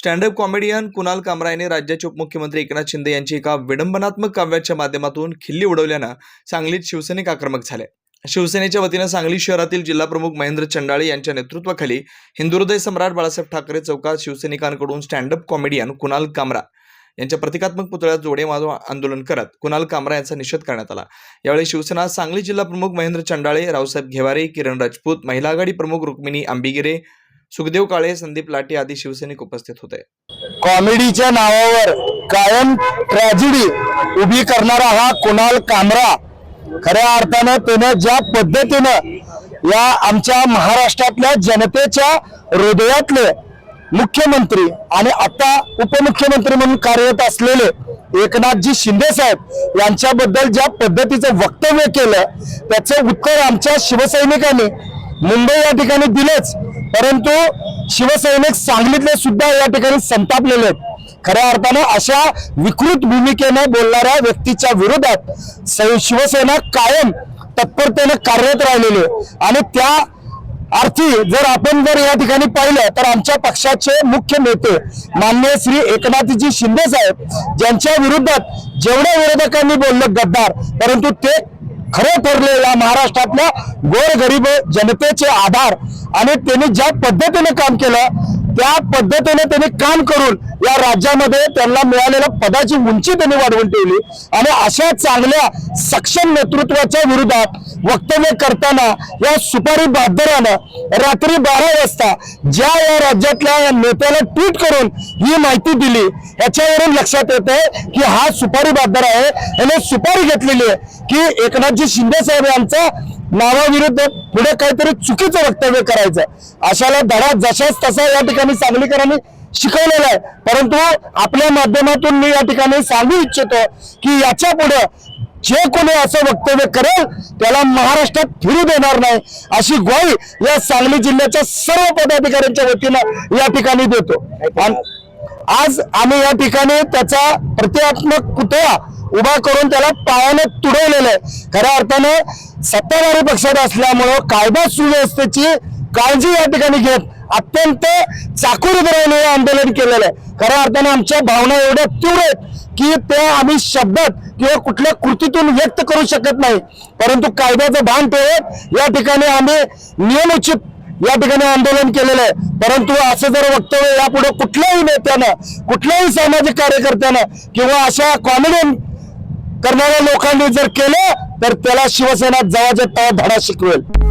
Stand up comedian Kunal कामरा यांनी राज्याचे उपमुख्यमंत्री एकनाथ शिंदे यांची एका विडंबनात्मक काव्याच्या माध्यमातून खिल्ली उडवल्यानं सांगलीत शिवसैनिक आक्रमक झाले. शिवसेनेच्या वतीनं सांगली शहरातील जिल्हाप्रमुख महेंद्र चंडाळे यांच्या नेतृत्वाखाली हिंदुहृदय सम्राट बाळासाहेब ठाकरे चौकात शिवसैनिकांकडून stand up comedian Kunal Kamra यांच्या प्रतिकात्मक पुतळ्यात जोडे माधव आंदोलन करत कुणाल कामरा यांचा निषेध करण्यात आला. यावेळी शिवसेना सांगली जिल्हा प्रमुख महेंद्र चंडाळे रावसाहेब घेवारे किरण राजपूत महिला आघाडी प्रमुख रुक्मिणी आंबिगिरे सुखदेव काळे संदीप लाटे आदी शिवसैनिक उपस्थित होते. कॉमेडीच्या नावावर कायम ट्रॅजेडी उभी करणारा हा कुणाल कामरा. खऱ्या अर्थानं त्यानं ज्या पद्धतीनं या आमच्या महाराष्ट्रातल्या जनतेच्या हृदयातले मुख्यमंत्री आणि आता उपमुख्यमंत्री म्हणून कार्यरत असलेले एकनाथजी शिंदे साहेब यांच्याबद्दल ज्या पद्धतीचं वक्तव्य केलं त्याचं उत्तर आमच्या शिवसैनिकांनी मुंबई या ठिकाणी दिलंच. परंतु शिवसैनिक सांगलीतले सुद्धा या ठिकाणी संतापलेले आहेत खऱ्या अर्थानं अशा विकृत भूमिकेने बोलणाऱ्या व्यक्तीच्या विरोधात शिवसेना कायम तत्परतेने कार्यरत राहिलेली आहे. आणि त्या अर्थी जर आपण जर या ठिकाणी पाहिलं तर आमच्या पक्षाचे मुख्य नेते मान्य श्री एकनाथजी शिंदे साहेब ज्यांच्या विरोधात जेवढ्या विरोधकांनी बोललं गद्दार परंतु ते खरे ठरले या महाराष्ट्रातल्या गोरगरीब जनतेचे आधार आणि त्यांनी ज्या पद्धतीने काम केलं त्या पद्धतीने त्यांनी काम करून या राज्यामध्ये त्यांना मिळालेल्या पदाची उंची त्यांनी वाढवून ठेवली. आणि अशा चांगल्या सक्षम नेतृत्वाच्या विरोधात वक्तव्य करताना या सुपारी बहादरानं रात्री बारा वाजता ज्या या राज्यातल्या या नेत्याला ट्विट करून ही माहिती दिली याच्यावरून लक्षात येते की हा सुपारी बहादर आहे. याने सुपारी घेतलेली आहे की एकनाथजी शिंदे साहेब यांचा नावाविरुद्ध पुढे काहीतरी चुकीचं वक्तव्य करायचं. अशाला धडा जशाच तसा या ठिकाणी सांगलीकरांनी शिकवलेला आहे. परंतु आपल्या माध्यमातून मी या ठिकाणी सांगू इच्छितो की याच्यापुढे जे कोणी असं वक्तव्य करेल त्याला महाराष्ट्रात फिरू देणार नाही. अशी ग्वाही या सांगली जिल्ह्याच्या सर्व पदाधिकाऱ्यांच्या वतीनं या ठिकाणी देतो. आज आम्ही या ठिकाणी त्याचा प्रतिकात्मक पुतळा उभा करून त्याला पायाने तुडवलेलं आहे. खऱ्या अर्थानं सत्ताधारी पक्षात असल्यामुळं कायदा सुव्यवस्थेची काळजी या ठिकाणी घेत अत्यंत चाकूर हे आंदोलन केलेलं आहे. खऱ्या अर्थाने आमच्या भावना एवढ्या तीव्र आहेत की त्या आम्ही शब्दात किंवा कुठल्या कृतीतून व्यक्त करू शकत नाही. परंतु कायद्याचं भान ठेवत या ठिकाणी आम्ही नियमोचित या ठिकाणी आंदोलन केलेलं आहे. परंतु असं जर वक्तव्य यापुढे कुठल्याही नेत्यानं कुठल्याही सामाजिक कार्यकर्त्यानं किंवा अशा कॉमेडियन करणाऱ्या लोकांनी जर केलं तर त्याला शिवसेना जवळच्या तवा धडा शिकवेल.